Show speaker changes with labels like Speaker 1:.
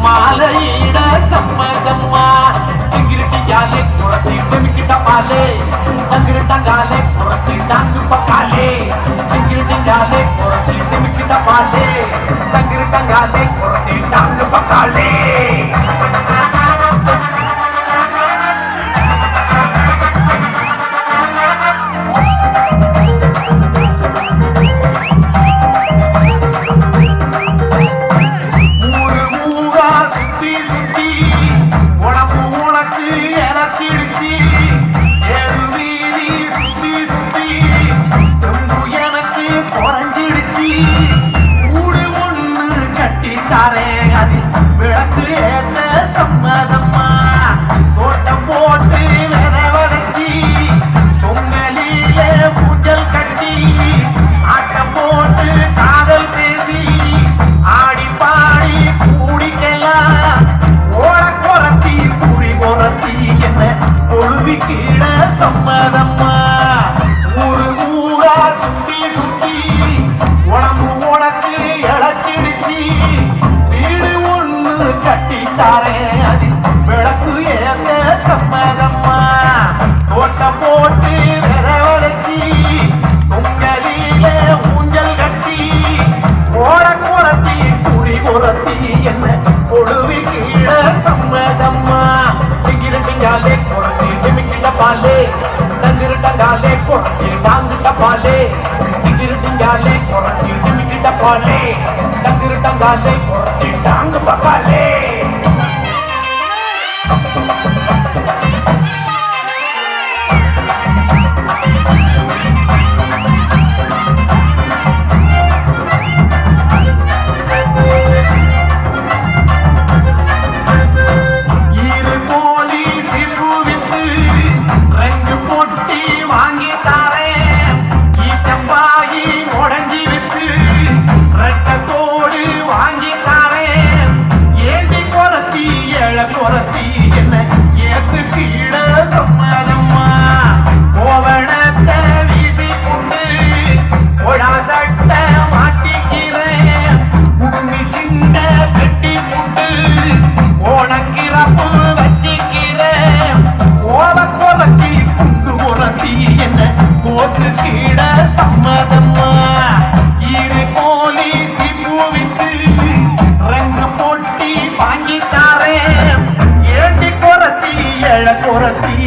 Speaker 1: மாலையிட சம்மதம்மா? தங்கிருட்டியாலே புரட்டி டெமிக்கிட்ட பாலே. தங்கிருட்டங்காலே புரட்டி டாங்கு பக்காலே. தங்கிருட்டியாலே புரட்டி டெமிக்கிட்ட பாலே. தங்கிருட்டங்காலே புரட்டி டாங்கு பக்காலே. சுத்தி சுத்தி உனக்கு உனக்கு எனக்கிடுச்சு ஏழு வீதி சுத்தி சுத்தி தெம்பு எனக்கு குறைஞ்சிடுச்சு. ஊடு ஒண்ணு கட்டி தரேன் விளக்கு ஏற்ற சம்மதம்மா? ஊரு ஊரா சுத்தி சுத்தி உடம்பு உனக்கு இழைச்சிடுச்சு. வீடு ஒண்ணு கட்டி அது விளக்கு ஏத்த சம்மதம்மா? தோட்டம் போட்டு வித வளைச்சி உங்களில ஊஞ்சல் கட்டி ஓட குரத்தி என்ன டிமிக்கிட்ட பாலே சந்திரட்டங்காலே குரத்தி டாங்கிட்ட பாலே திங்கிரட்டிங்காலே குரத்தி டிமிக்கிட்ட பாலே சந்திரட்டங்காலே குரத்தி டாங்கு Thank you. போட்டு கீழ சம்மதம்மா. இரு கோழி சிப்பு ரங்க போட்டி வாங்கி தாரேன் ஏண்டி குறைச்சி எழ குரத்தி?